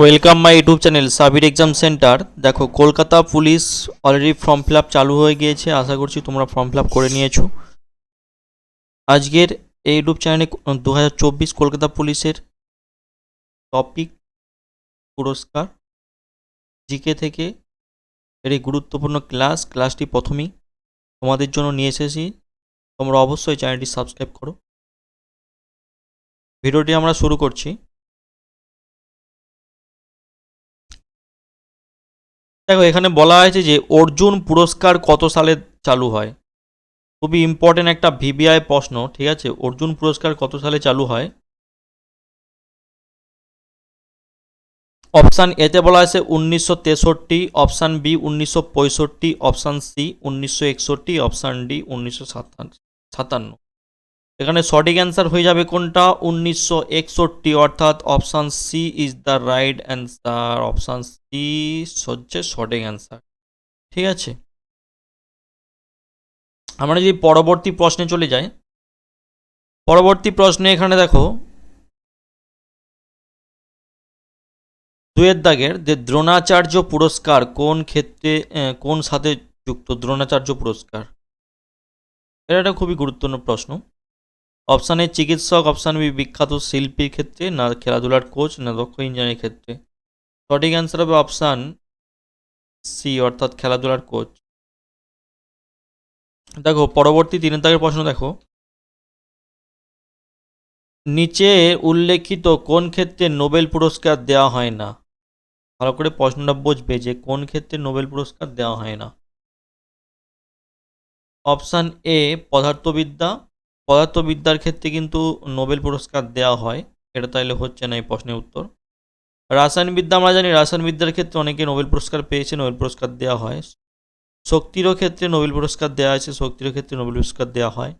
Welcome my YouTube channel Sabir exam centre দেখো, Kolkata police already form fill চালু হয়ে গিয়েছে। আশা করছি তোমরা ফর্ম ফিল করে নিয়েছো। আজকের এই ইউটিউব চ্যানেলে দু হাজার চব্বিশ কলকাতা পুলিশের টপিক পুরস্কার, জিকে থেকে এর গুরুত্বপূর্ণ ক্লাস ক্লাসটি প্রথমেই তোমাদের জন্য নিয়ে এসেছি। তোমরা অবশ্যই চ্যানেলটি সাবস্ক্রাইব করো। ভিডিওটি আমরা শুরু করছি। দেখো, এখানে বলা হয়েছে যে অর্জুন পুরস্কার কত সালে চালু হয়? খুবই ইম্পর্টেন্ট একটা ভিবিআই প্রশ্ন, ঠিক আছে? অর্জুন পুরস্কার কত সালে চালু হয়? অপশান এতে বলা আছে উনিশশো তেষট্টি, অপশান বি উনিশশো পঁয়ষট্টি, অপশান সি উনিশশো একষট্টি, অপশান ডি উনিশশো সাতান্ন। এখানে সঠিক অ্যান্সার হয়ে যাবে কোনটা? উনিশশো একষট্টি, অর্থাৎ option C is the right answer option C হচ্ছে সঠিক অ্যান্সার ঠিক আছে? আমরা যদি পরবর্তী প্রশ্নে চলে যাই, পরবর্তী প্রশ্নে এখানে দেখো, দুয়ের দাগের যে দ্রোণাচার্য পুরস্কার কোন ক্ষেত্রে কোন সাথে যুক্ত দ্রোণাচার্য পুরস্কার? এটা একটা খুবই গুরুত্বপূর্ণ প্রশ্ন। অপশান এ চিকিৎসক। অপশান বি বিখ্যাত শিল্পীর ক্ষেত্রে, না, খেলাধুলার কোচ না, দক্ষ ইঞ্জিনিয়ারের ক্ষেত্রে। সঠিক অ্যান্সার হবে অপশান সি অর্থাৎ খেলাধুলার কোচ দেখো, পরবর্তী তিনের দাগের প্রশ্ন দেখো। নিচে উল্লেখিত কোন ক্ষেত্রে নোবেল পুরস্কার দেওয়া হয় না? ভালো করে প্রশ্নটা বুঝবে যে কোন ক্ষেত্রে নোবেল পুরস্কার দেওয়া হয় না। অপশান এ পদার্থবিদ্যা। পদার্থবিদ্যার ক্ষেত্রে কিন্তু নোবেল পুরস্কার দেওয়া হয়। এটা তাইলে হচ্ছে না, এই প্রশ্নের উত্তর। রাসায়নবিদ্যা আমরা জানি, রাসায়নবিদ্যার ক্ষেত্রে অনেকে নোবেল পুরস্কার পেয়েছে, নোবেল পুরস্কার দেওয়া হয়। শক্তিরও ক্ষেত্রে নোবেল পুরস্কার দেওয়া আছে শক্তিরও ক্ষেত্রে নোবেল পুরস্কার দেওয়া হয়।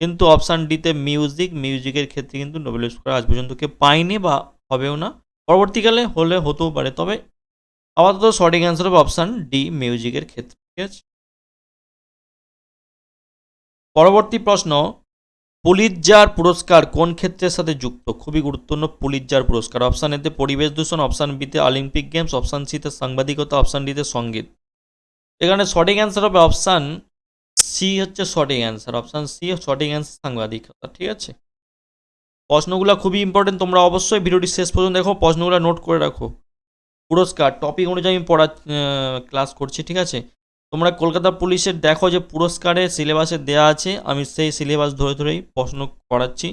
কিন্তু অপশান ডিতে মিউজিক, মিউজিকের ক্ষেত্রে কিন্তু নোবেল পুরস্কার আজ পর্যন্ত কেউ পায়নি বা হবেও না। পরবর্তীকালে হলে হতেও পারে, তবে আপাতত সঠিক অ্যান্সার হবে অপশান ডি, মিউজিকের ক্ষেত্রে। ঠিক আছে? পরবর্তী প্রশ্ন পুলিৎজার পুরস্কার কোন ক্ষেত্রের সাথে যুক্ত? খুবই গুরুত্বপূর্ণ পুলিৎজার পুরস্কার। অপশান এতে পরিবেশ দূষণ অপশান বিতে অলিম্পিক গেমস অপশান সিতে সাংবাদিকতা অপশান ডিতে সংগীত। এখানে সঠিক অ্যান্সার হবে অপশান সি হচ্ছে সঠিক অ্যান্সার অপশান সি সঠিক অ্যান্সার সাংবাদিকতা, ঠিক আছে? প্রশ্নগুলো খুবই ইম্পর্টেন্ট তোমরা অবশ্যই ভিডিওটি শেষ পর্যন্ত দেখো, প্রশ্নগুলো নোট করে রাখো। পুরস্কার টপিক অনুযায়ী আমি পড়া ক্লাস করছি, ঠিক আছে? তোমরা কলকাতা পুলিশের দেখো যে পুরস্কারের সিলেবাসে দেয়া আছে, আমি সেই সিলেবাস ধরে ধরেই প্রশ্ন করাচ্ছি।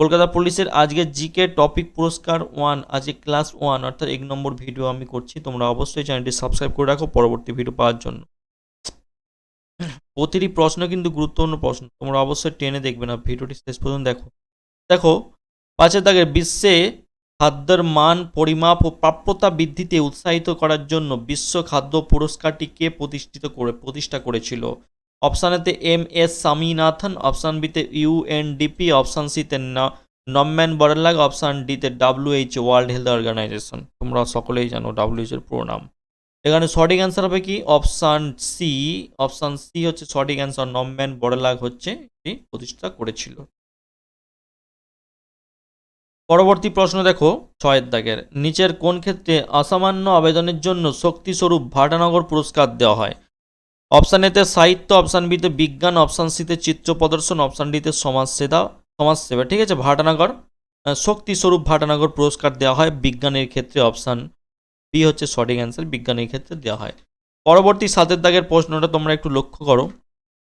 কলকাতা পুলিশের আজকে জিকে টপিক পুরস্কার ওয়ান আজকে ক্লাস ওয়ান অর্থাৎ এক নম্বর ভিডিও আমি করছি। তোমরা অবশ্যই চ্যানেলটি সাবস্ক্রাইব করে রাখো পরবর্তী ভিডিও পাওয়ার জন্য। প্রতিটি প্রশ্ন কিন্তু গুরুত্বপূর্ণ প্রশ্ন, তোমরা অবশ্যই টেনে দেখবে না ভিডিওটি শেষ পর্যন্ত দেখো। দেখো, পাঁচের দাগের বিশ্বে খাদ্যের মান, পরিমাপ ও প্রাপ্যতা বৃদ্ধিতে উৎসাহিত করার জন্য বিশ্ব খাদ্য পুরস্কারটি কে প্রতিষ্ঠিত করে, প্রতিষ্ঠা করেছিল। অপশান এতে এম এস স্বামীনাথন, অপশান বিতে ইউএনডিপি অপশান সিতে নম্যান বড়লাগ, অপশান ডিতে ডাব্লিউএইচ ওয়ার্ল্ড হেলথ অর্গানাইজেশন। তোমরা সকলেই জানো ডাব্লিউএইচ এর পুরো নাম। এখানে সঠিক অ্যান্সার হবে কি? অপশান সি অপশান সি হচ্ছে সঠিক অ্যান্সার নম্যান বড়লাগ হচ্ছে এটি প্রতিষ্ঠা করেছিল। পরবর্তী প্রশ্ন দেখো, ছয়ের দাগের। নিচের কোন ক্ষেত্রে অসামান্য আবেদনের জন্য শক্তিস্বরূপ ভাটানগর পুরস্কার দেওয়া হয়? অপশান এতে সাহিত্য, অপশান বিতে বিজ্ঞান, অপশান সিতে চিত্র প্রদর্শন, অপশান ডিতে সমাজসেবা সমাজসেবা, ঠিক আছে? ভাটানগর শক্তিস্বরূপ ভাটানগর পুরস্কার দেওয়া হয় বিজ্ঞানের ক্ষেত্রে, অপশান বি হচ্ছে সঠিক অ্যান্সার, বিজ্ঞানের ক্ষেত্রে দেওয়া হয়। পরবর্তী সাতের দাগের প্রশ্নটা তোমরা একটু লক্ষ্য করো।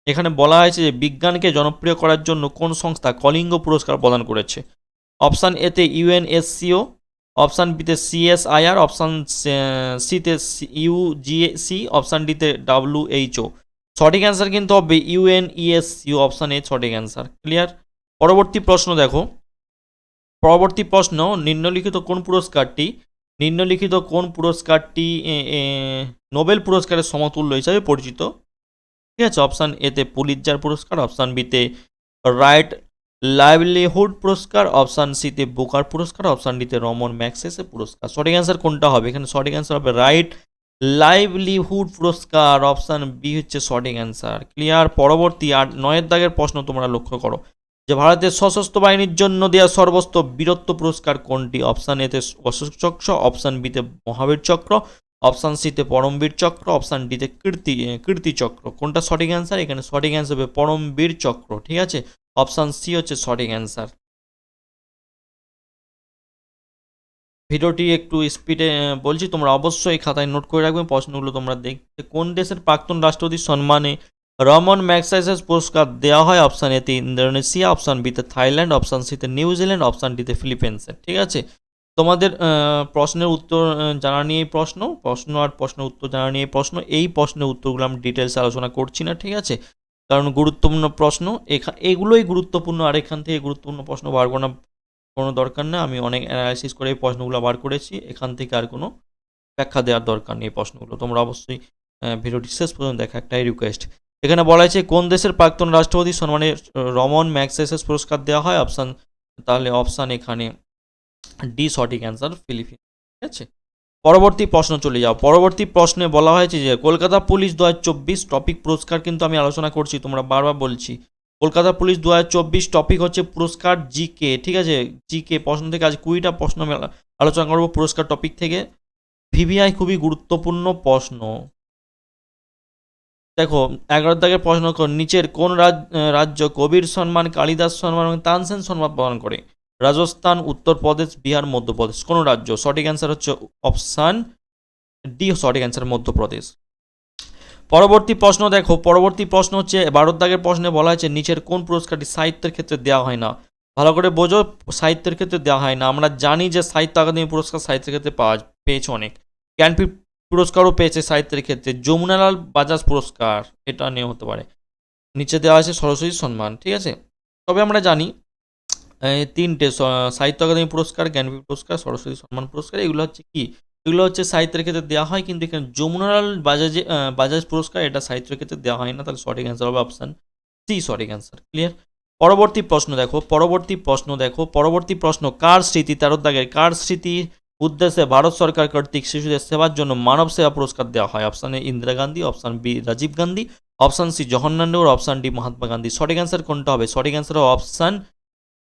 এখানে বলা হয়েছে যে বিজ্ঞানকে জনপ্রিয় করার জন্য কোন সংস্থা কলিঙ্গ পুরস্কার প্রদান করেছে? অপশান এতে ইউএনএসসিও অপশান বিতে সিএসআইআর অপশান সিতে ইউজিএসি অপশান ডিতে ডাব্লিউএইচও সঠিক অ্যান্সার কিন্তু হবে ইউএনইএসসিও অপশান এ সঠিক অ্যান্সার ক্লিয়ার পরবর্তী প্রশ্ন দেখো। পরবর্তী প্রশ্ন, নিম্নলিখিত কোন পুরস্কারটি, নিম্নলিখিত কোন পুরস্কারটি নোবেল পুরস্কারের সমতুল্য হিসাবে পরিচিত? ঠিক আছে অপশান এতে পুলিৎজার পুরস্কার অপশান বিতে রাইট লাইভলিহুড পুরস্কার অপশান সিতে বুকার পুরস্কার অপশান ডিতে রমন ম্যাক্সেসের পুরস্কার। সঠিক অ্যান্সার কোনটা হবে? এখানে সঠিক অ্যান্সার হবে রাইট লাইভলিহুড পুরস্কার অপশান বি হচ্ছে সঠিক অ্যান্সার ক্লিয়ার পরবর্তী আট, নয়ের দাগের প্রশ্ন তোমরা লক্ষ্য করো। যে ভারতের সশস্ত্র বাহিনীর জন্য দেওয়া সর্বস্ত বীরত্ব পুরস্কার কোনটি? অপশান এতে অশোক চক্র অপশান বিতে মহাবীর চক্র অপশান সিতে পরমবীর চক্র অপশান ডিতে কীর্তি কীর্তি চক্র। কোনটা সঠিক অ্যান্সার এখানে সঠিক অ্যান্সার হবে পরমবীর চক্র। ঠিক আছে? অপশান সি হচ্ছে সঠিক অ্যান্সার ভিডিওটি একটু স্পিডে বলছি, তোমরা অবশ্যই খাতায় নোট করে রাখবে, প্রশ্নগুলো তোমরা দেখতে, কোন দেশের প্রাক্তন রাষ্ট্রপতির সম্মানে রমন ম্যাগসাইসাস পুরস্কার দেওয়া হয়? অপশান এতে ইন্দোনেশিয়া অপশান বিতে থাইল্যান্ড অপশান সিতে নিউজিল্যান্ড অপশান ডিতে ফিলিপিন্সের ঠিক আছে? তোমাদের প্রশ্নের উত্তর জানা নিয়ে প্রশ্ন প্রশ্ন আর প্রশ্নের উত্তর জানা নিয়ে প্রশ্ন, এই প্রশ্নের উত্তরগুলো আমি ডিটেলস আলোচনা করছি না, ঠিক আছে? কারণ গুরুত্বপূর্ণ প্রশ্ন, এখা, এগুলোই গুরুত্বপূর্ণ, আর এখান থেকে গুরুত্বপূর্ণ প্রশ্ন বার করা কোনো দরকার নেই আমি অনেক অ্যানালাইসিস করে এই প্রশ্নগুলো বার করেছি। এখান থেকে আর কোনো ব্যাখ্যা দেওয়ার দরকার নেই প্রশ্নগুলো। তোমরা অবশ্যই ভিডিওটি শেষ পর্যন্ত দেখা। একটাই রিকোয়েস্ট এখানে বলা হয়েছে, কোন দেশের প্রাক্তন রাষ্ট্রপতি সম্মানে রমন ম্যাক্সেসেস পুরস্কার দেওয়া হয়? অপশান তাহলে অপশান এখানে ডি সঠিক অ্যান্সার ফিলিপিন ঠিক আছে? পরবর্তী প্রশ্ন চলে যাও। পরবর্তী প্রশ্নে বলা হয়েছে যে, কলকাতা পুলিশ দু চব্বিশ টপিক পুরস্কার কিন্তু আমি আলোচনা করছি, তোমরা বারবার বলছি। কলকাতা পুলিশ দু চব্বিশ টপিক হচ্ছে পুরস্কার জিকে ঠিক আছে? জিকে প্রশ্ন থেকে আজ কুড়িটা প্রশ্ন আমি আলোচনা করব পুরস্কার টপিক থেকে। ভিভিআই খুবই গুরুত্বপূর্ণ প্রশ্ন। দেখো, এগারো দাগের প্রশ্ন নিচের কোন রাজ্য কবির সম্মান, কালিদাস সম্মান এবং তানসেন সম্মান প্রদান করে? রাজস্থান উত্তরপ্রদেশ বিহার মধ্যপ্রদেশ কোন রাজ্য? সঠিক অ্যান্সার হচ্ছে অপশান ডি সঠিক অ্যান্সার মধ্যপ্রদেশ পরবর্তী প্রশ্ন দেখো। পরবর্তী প্রশ্ন হচ্ছে ভারত দাগের প্রশ্নে বলা হয়েছে, নিচের কোন পুরস্কারটি সাহিত্যের ক্ষেত্রে দেওয়া হয় না? ভালো করে বোঝো, সাহিত্যের ক্ষেত্রে দেওয়া হয় না। আমরা জানি যে সাহিত্য আকাদেমি পুরস্কার সাহিত্যের ক্ষেত্রে পাওয়া, পেয়েছে অনেক। জ্ঞানপীঠ পুরস্কারও পেয়েছে সাহিত্যের ক্ষেত্রে। যমুনালাল বাজাজ পুরস্কার, এটা নিয়ে হতে পারে। নিচে দেওয়া আছে সরস্বতী সম্মান ঠিক আছে? তবে আমরা জানি তিনটে সাহিত্য আকাদেমি পুরস্কার, জ্ঞানপীঠ পুরস্কার, সরস্বতী সম্মান পুরস্কার, এগুলো হচ্ছে কি? এগুলো হচ্ছে সাহিত্যের ক্ষেত্রে দেওয়া হয়, কিন্তু এখানে যমুনালাল বাজাজে বাজাজ পুরস্কার, এটা সাহিত্যের ক্ষেত্রে দেওয়া হয় না, তাহলে সঠিক অ্যান্সার হবে অপশান সি সঠিক অ্যান্সার ক্লিয়ার পরবর্তী প্রশ্ন দেখো, পরবর্তী প্রশ্ন দেখো, পরবর্তী প্রশ্ন, কার স্মৃতি তেরো দাগের, কার স্মৃতি উদ্দেশ্যে ভারত সরকার কর্তৃক শিশুদের সেবার জন্য মানব সেবা পুরস্কার দেওয়া হয়? Option A Indira Gandhi option B Rajiv Gandhi option C Jawaharlal Nehru option D Mahatma Gandhi, সঠিক অ্যান্সার কোনটা হবে? সঠিক অ্যান্সার হবে অপশান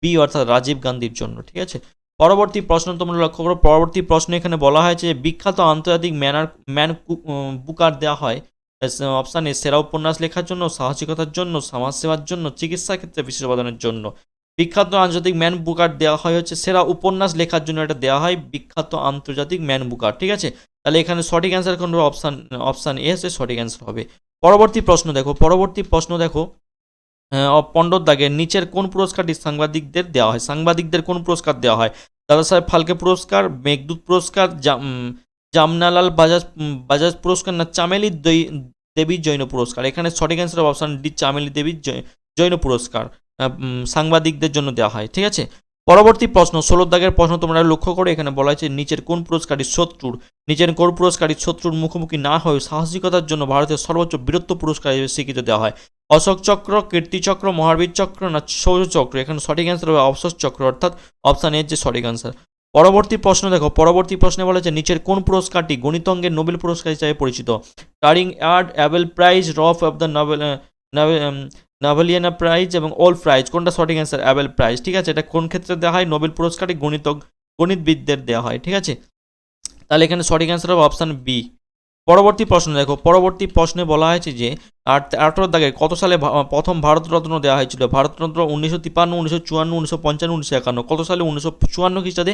বি অর্থাৎ রাজীব গান্ধীর জন্য, ঠিক আছে? পরবর্তী প্রশ্ন তোমরা লক্ষ্য করো, পরবর্তী প্রশ্ন এখানে বলা হয়েছে যে বিখ্যাত আন্তর্জাতিক ম্যানার, ম্যান বুকার দেওয়া হয় অপশান এ, সেরা উপন্যাস লেখার জন্য, সাহসিকতার জন্য সমাজসেবার জন্য, চিকিৎসা ক্ষেত্রে বিশেষ অবদানের জন্য। বিখ্যাত আন্তর্জাতিক ম্যান বুকার দেওয়া হয় হচ্ছে সেরা উপন্যাস লেখার জন্য এটা দেওয়া হয়, বিখ্যাত আন্তর্জাতিক ম্যান বুকার, ঠিক আছে? তাহলে এখানে সঠিক অ্যান্সার কোন অপশান অপশান এ হচ্ছে সঠিক অ্যান্সার হবে। পরবর্তী প্রশ্ন দেখো, পরবর্তী প্রশ্ন দেখো আহ, পণ্ডত দাগের নিচের কোন পুরস্কারটি সাংবাদিকদের দেওয়া হয়? সাংবাদিকদের কোন পুরস্কার দেওয়া হয়? দাদা সাহেব ফালকে পুরস্কার মেঘদূত পুরস্কার জাম- জামনালাল বাজাজ বাজাজ পুরস্কার না চামেলি দেবী জৈন পুরস্কার? এখানে সঠিক অ্যান্সার অপশান ডি চামেলি দেবীর জৈন পুরস্কার সাংবাদিকদের জন্য দেওয়া হয় ঠিক আছে? পরবর্তী প্রশ্ন ষোলো দাগের প্রশ্ন তোমরা লক্ষ্য করে এখানে বলা হয়েছে, নিচের কোন পুরস্কারটি শত্রুর? নিচের কোন পুরস্কারটি শত্রুর মুখোমুখি না হয়ে সাহসিকতার জন্য ভারতের সর্বোচ্চ বীরত্ব পুরস্কার হিসেবে স্বীকৃত দেওয়া হয়। অশোক চক্র কীর্তিচক্র মহাবীর চক্র না শৌর্য চক্র? এখানে সঠিক অ্যান্সার হবে অবসর চক্র, অর্থাৎ অপশান এর যে সঠিক অ্যান্সার পরবর্তী প্রশ্ন দেখো, পরবর্তী প্রশ্নে বলেছে নিচের কোন পুরস্কারটি গণিতঙ্গের নোবেল পুরস্কার হিসাবে পরিচিত? টারিং অ্যাড অ্যাবেল প্রাইজ রফ অফ দ্য নোবেল নাভেলিয়ানা প্রাইজ এবং অল প্রাইজ, কোনটা সঠিক অ্যান্সার অ্যাবেল প্রাইজ। ঠিক আছে, এটা কোন ক্ষেত্রে দেওয়া হয়? নোবেল পুরস্কারটি গণিত, গণিতবিদদের দেওয়া হয়। ঠিক আছে? তাহলে এখানে সঠিক অ্যান্সার হবে অপশান বি পরবর্তী প্রশ্ন দেখো। পরবর্তী প্রশ্নে বলা হয়েছে যে আঠারো দাগে কত সালে প্রথম ভারতরত্ন দেওয়া হয়েছিল? ভারতরত্ন উনিশশো তিপ্পান্ন, উনিশশো চুয়ান্ন, উনিশশো পঞ্চান্ন, উনিশশো একান্ন। কত সালে? উনিশশো চুয়ান্ন খ্রিস্টাব্দে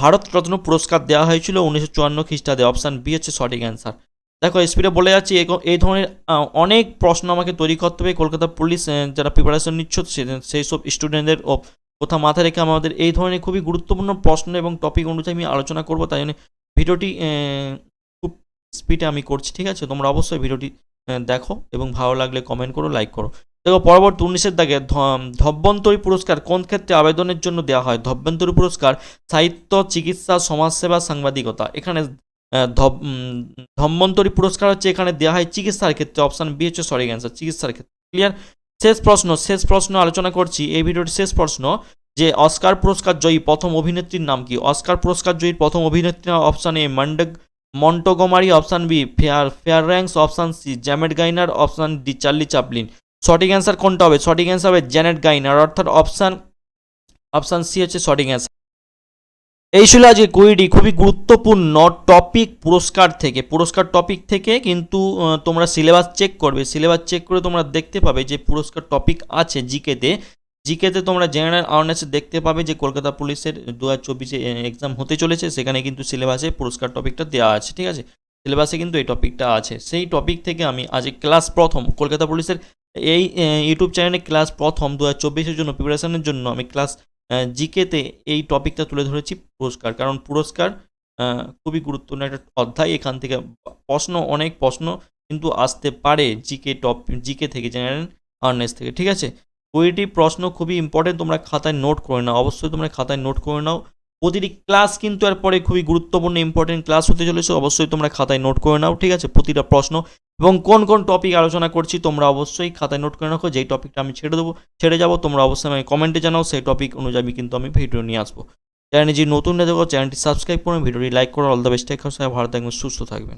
ভারতরত্ন পুরস্কার দেওয়া হয়েছিল উনিশশো চুয়ান্ন খ্রিস্টাব্দে? অপশান বি হচ্ছে সঠিক অ্যান্সার দেখো স্পিডে বলে যাচ্ছি এই ধরনের অনেক প্রশ্ন আমাকে তৈরি করতে হবে। কলকাতা পুলিশ যারা প্রিপারেশন নিচ্ছ সেই সব স্টুডেন্টদের কথা মাথায় রেখে আমাদের এই ধরনের খুবই গুরুত্বপূর্ণ প্রশ্ন এবং টপিক অনুযায়ী আমি আলোচনা করব। তাই জন্য ভিডিওটি খুব স্পিডে আমি করছি, ঠিক আছে? তোমরা অবশ্যই ভিডিওটি দেখো এবং ভালো লাগলে কমেন্ট করো লাইক করো। দেখো, পরবর্তী উনিশের দাগে ধ- ধব্বন্তরী পুরস্কার কোন ক্ষেত্রে আবেদনের জন্য দেওয়া হয়? ধব্বন্তরী পুরস্কার সাহিত্য, চিকিৎসা, সমাজসেবা, সাংবাদিকতা। এখানে ধম্বন্তরী পুরস্কার হচ্ছে এখানে দেওয়া হয় চিকিৎসার ক্ষেত্রে অপশান বি হচ্ছে সরি অ্যান্সার চিকিৎসার ক্ষেত্রে। ক্লিয়ার শেষ প্রশ্ন শেষ প্রশ্ন আলোচনা করছি, এই ভিডিওটির শেষ প্রশ্ন যে অস্কার পুরস্কার জয়ী প্রথম অভিনেত্রীর নাম কি? অস্কার পুরস্কার জয়ীর প্রথম অভিনেত্রী option A মন্ডগ Montgomery option B fair fair ranks option C Janet Gaynor option D Charlie Chaplin. সঠিক অ্যান্সার কোনটা হবে? সঠিক অ্যান্সার হবে জ্যানেট গাইনার, অর্থাৎ অপশান অপশান সি হচ্ছে সঠিক অ্যান্সার এই ছিল আজকে কুইডি খুবই গুরুত্বপূর্ণ টপিক পুরস্কার থেকে, পুরস্কার টপিক থেকে কিন্তু তোমরা সিলেবাস চেক করবে। সিলেবাস চেক করে তোমরা দেখতে পাবে যে পুরস্কার টপিক আছে জিকেতে। জিকেতে তোমরা জেনারেল অ্যাওয়ারনেসে দেখতে পাবে যে কলকাতা পুলিশের দু হাজার চব্বিশে এক্সাম হতে চলেছে। সেখানে কিন্তু সিলেবাসে পুরস্কার টপিকটা দেওয়া আছে, ঠিক আছে? সিলেবাসে কিন্তু এই টপিকটা আছে। সেই টপিক থেকে আমি আজ ক্লাস প্রথম, কলকাতা পুলিশের এই ইউটিউব চ্যানেলে ক্লাস প্রথম দু হাজার চব্বিশের জন্য প্রিপারেশনের জন্য আমি ক্লাস জিকেতে এই টপিকটা তুলে ধরেছি পুরস্কার। কারণ পুরস্কার খুবই গুরুত্বপূর্ণ একটা অধ্যায়। এখান থেকে প্রশ্ন, অনেক প্রশ্ন কিন্তু আসতে পারে জিকে টপ, জিকে থেকে, জেনারেল আর্নেস থেকে। ঠিক আছে? কুড়িটি প্রশ্ন খুবই ইম্পর্টেন্ট তোমরা খাতায় নোট করে নাও। অবশ্যই তোমরা খাতায় নোট করে নাও। প্রতিটি ক্লাস কিন্তু এরপরে খুবই গুরুত্বপূর্ণ ইম্পর্টেন্ট ক্লাস হতে চলেছে। অবশ্যই তোমরা খাতায় নোট করে নাও, ঠিক আছে? প্রতিটা প্রশ্ন এবং কোন কোন টপিক আলোচনা করছি তোমরা অবশ্যই খাতায় নোট করে রাখো। যেই টপিকটা আমি ছেড়ে দেবো, ছেড়ে যাব, তোমরা অবশ্যই আমাকে কমেন্টে জানাও। সেই টপিক অনুযায়ী কিন্তু আমি ভিডিও নিয়ে আসব। চ্যানেল যে নতুন দেখো চ্যানেলটি সাবস্ক্রাইব করুন ভিডিওটি লাইক করো অল দ্য বেস্ট ভালো থাকবেন, সুস্থ থাকবেন।